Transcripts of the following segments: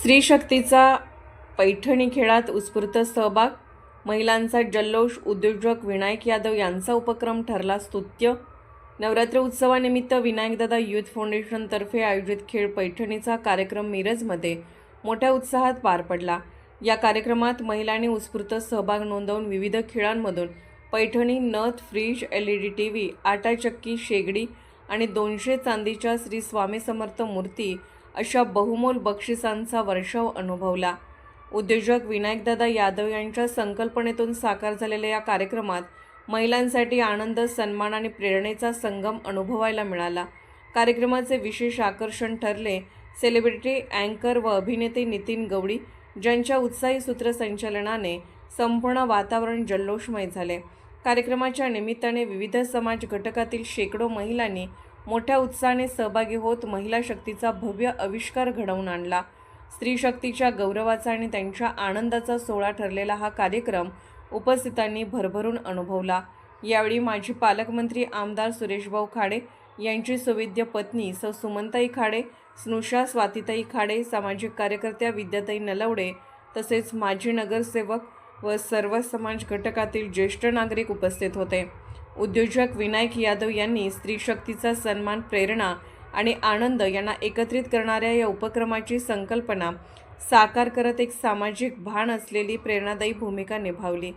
स्त्री शक्तीचा पैठणी खेळात उत्स्फूर्त सहभाग महिलांचा जल्लोष उद्योजक विनायक यादव यांचा उपक्रम ठरला स्तुत्य. नवरात्र उत्सवानिमित्त विनायकदादा यूथ फाउंडेशनतर्फे आयोजित खेळ पैठणीचा कार्यक्रम मिरजमध्ये मोठ्या उत्साहात पार पडला. या कार्यक्रमात महिलांनी उत्स्फूर्त सहभाग नोंदवून विविध खेळांमधून पैठणी नथ fridge L E D T V आटाचक्की शेगडी आणि दोनशे चांदीच्या श्री स्वामी समर्थ मूर्ती अशा बहुमोल बक्षिसांचा वर्षाव अनुभवला. उद्योजक विनायकदादा यादव यांच्या संकल्पनेतून साकार झालेल्या या कार्यक्रमात महिलांसाठी आनंद सन्मान आणि प्रेरणेचा संगम अनुभवायला मिळाला. कार्यक्रमाचे विशेष आकर्षण ठरले सेलिब्रिटी अँकर व अभिनेते नितीन गवडी ज्यांच्या उत्साही सूत्रसंचलनाने संपूर्ण वातावरण जल्लोषमय झाले. कार्यक्रमाच्या निमित्ताने विविध समाज घटकातील शेकडो महिलांनी मोठ्या उत्साहाने सहभागी होत महिला शक्तीचा भव्य आविष्कार घडवून आणला. स्त्री शक्तीच्या गौरवाचा आणि त्यांच्या आनंदाचा सोहळा ठरलेला हा कार्यक्रम उपस्थितांनी भरभरून अनुभवला. यावेळी माजी पालकमंत्री आमदार सुरेशभाऊ खाडे यांची सुविद्य पत्नी सौ सुमंताई खाडे स्नुषा स्वातिताई खाडे सामाजिक कार्यकर्त्या विद्याताई नलवडे तसेच माजी नगरसेवक व सर्व समाज घटकातील ज्येष्ठ नागरिक उपस्थित होते. उद्योजक विनायक यादव यांनी स्त्री शक्तीचा सन्मान प्रेरणा आणि आनंद यांना एकत्रित करणाऱ्या या उपक्रमाची संकल्पना साकार करत एक सामाजिक भान असलेली प्रेरणादायी भूमिका निभावली.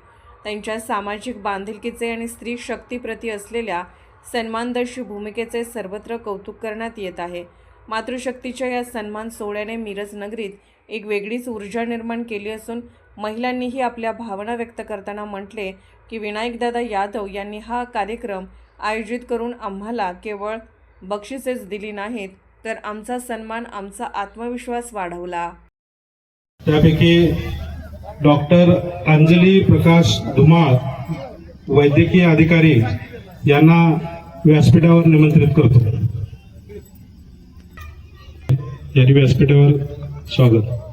त्यांच्या सामाजिक बांधिलकीचे आणि स्त्री शक्तीप्रती असलेल्या सन्मानदर्शी भूमिकेचे सर्वत्र कौतुक करण्यात येत आहे. मातृशक्तीच्या या सन्मान सोहळ्याने मिरज नगरीत एक वेगळीच ऊर्जा निर्माण केली असून महिलांनीही आपल्या भावना व्यक्त करताना म्हटले की विनायकदादा यादव यांनी हा कार्यक्रम आयोजित करून आम्हाला केवळ बक्षिसेच दिली नाहीत तर आमचा सन्मान आमचा आत्मविश्वास वाढवला. त्यापैकी डॉक्टर अंजली प्रकाश धुमाळ वैद्यकीय अधिकारी यांना व्यासपीठावर निमंत्रित करतो. यांनी व्यासपीठावर स्वागत.